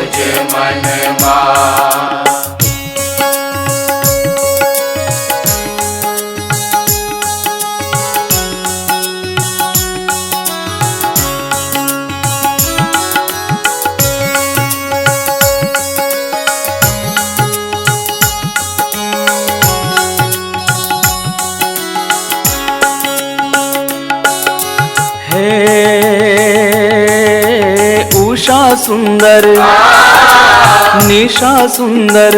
Jemaine Maa. ઉષા સુંદર નિશા સુંદર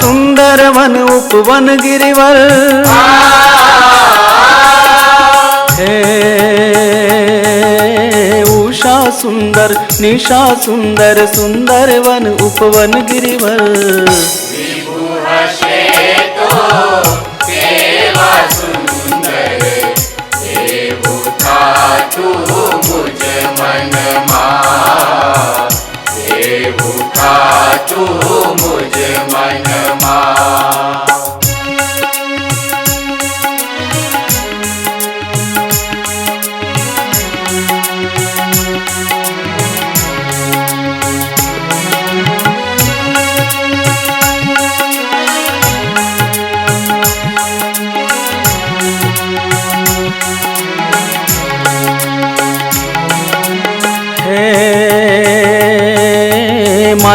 સુંદર વન ઉપવન ગિરિવર હે ઉષા સુંદર નિશા સુંદર સુંદર વન ઉપવન ગિરિવર સુંદર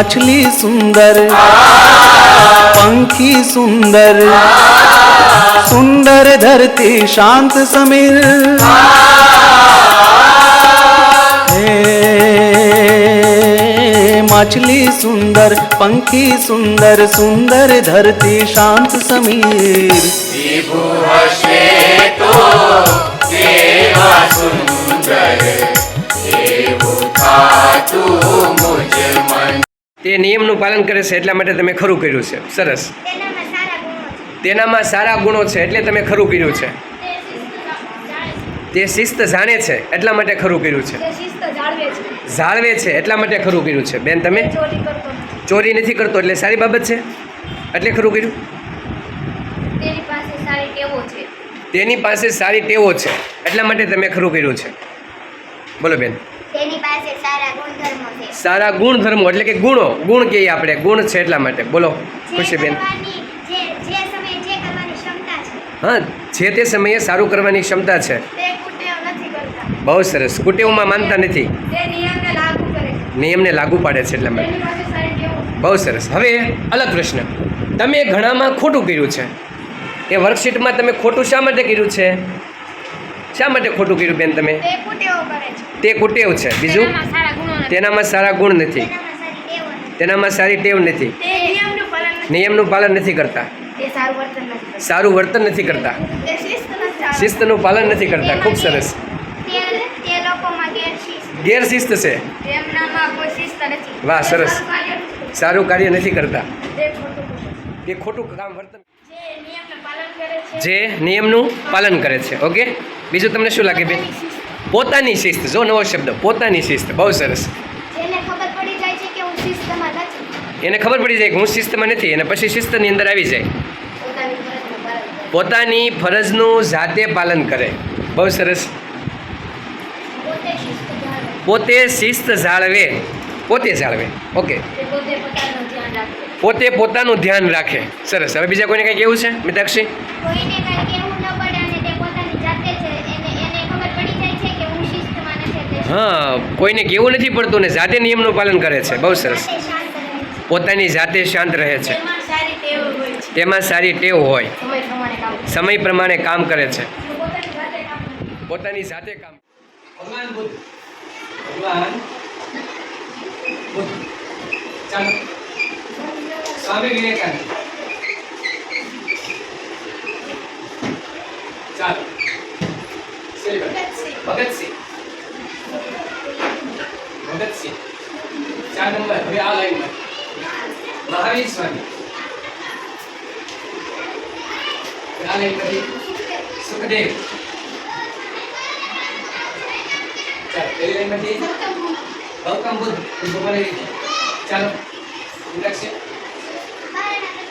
હે માછલી સુંદર પંખી સુંદર સુંદર ધરતી શાંત સમીર હે માછલી સુંદર પંખી સુંદર સુંદર ધરતી શાંત સમીર વિભુ હશે તો કેવા તે નિયમનું પાલન કરે છે એટલા માટે તમે ખરું કર્યું છે. સરસ. તેનામાં સારા ગુણો છે. એટલે તમે ખરું કર્યું છે. તે શિસ્ત જાણે છે. એટલા માટે ખરું કર્યું છે. જાળવે છે. એટલા માટે ખરું કર્યું છે. બેન તમે? ચોરી નથી કરતો એટલે સારી બાબત છે? એટલે ખરું કર્યું? તેની પાસે સારી ટેવો છે. એટલા માટે તમે ખરું કર્યું છે. બોલો બેન. તેની પાસે સારા ગુણધર્મો છે. સારા ગુણધર્મો એટલે કે ગુણો. ગુણ કહીએ આપણે. ગુણ છે એટલા માટે. બોલો. ખુશીબેન હા જે તે સમયે સારું કરવાની ક્ષમતા છે. બહુ સરસ. કુટેવમાં માનતા નથી. નિયમને લાગુ પાડે છે એટલા માટે. બહુ સરસ. હવે અલગ પ્રશ્ન. તમે ઘણામાં ખોટું કર્યું છે. એ વર્કશીટમાં તમે ખોટું શા માટે કર્યું છે? શા માટે ખોટું કર્યું બેન તમે? તે કુટેવો છે. કુટેવ છે. બીજું? તેનામાં સારા ગુણો નથી. તેનામાં સારા ગુણ નથી. તેનામાં સારી ટેવો નથી. તેનામાં સારી ટેવ નથી. નિયમનું પાલન નથી નિયમનું પાલન નથી કરતા. સારું વર્તન નથી કરતા. શિસ્તનું પાલન નથી કરતા. ખૂબ સરસ. તે તે લોકોમાં ગેરશિસ્ત ગેરશિસ્ત છે. તેમનામાં કોઈ શિસ્ત નથી. વાહ, સરસ. સારું કાર્ય નથી. કરતા. તે ખોટું કરે છે. ખોટું કામ વર્તન જે નિયમનું પાલન કરે છે ઓકે? બીજું તમને શું લાગે બેન? પોતાની શિસ્ત. જો નવો શબ્દ પોતાની શિસ્ત બહુ સરસ. જેને ખબર પડી જાય કે હું શિસ્તમાં નથી. એને ખબર પડી જાય કે હું શિસ્તમાં નથી અને પછી શિસ્તની અંદર આવી જાય. પોતાની ફરજનું જાતે પાલન કરે. બહુ સરસ. પોતે શિસ્ત જાળવે. પોતે જાળવે. ઓકે. પોતે પોતાનું ધ્યાન રાખે. સરસ. હવે બીજા કોઈને કંઈ કેવું છે? મિતાક્ષી? કોઈને કાંઈ કહેવું ન પડે અને તે પોતાની જાતે જ એને એને ખબર પડી જાય છે કે હું કોઈને કેવું નથી પડતું ને જાતે નિયમનું પાલન કરે છે. બહુ સરસ. જાતે શાંત રહે છે. પોતાની જાતે શાંત રહે છે. તેમાં સારી ટેવ હોય છે. તેમાં સારી ટેવ હોય. સમય પ્રમાણે કામ કરે. છે. પોતાની જાતે કામ કરે. પોતાની જાતે કામ ભગવાન બુદ્ધ. ભગવાન ચાલો સ્વામી વિવેકાનંદ ચાલો ભગતસિંહ. ભગતસિંહ ભગતસિંહ ચાર નંબર હવે આ લાઈનમાં મહાવીર સ્વામી આ લાઈનમાંથી સુખદેવ ચાલો પેલી લાઈનમાંથી ગૌતમ બુદ્ધ એ ભગવાનની રીતે ચાલો ઇન્દ્રક્ષ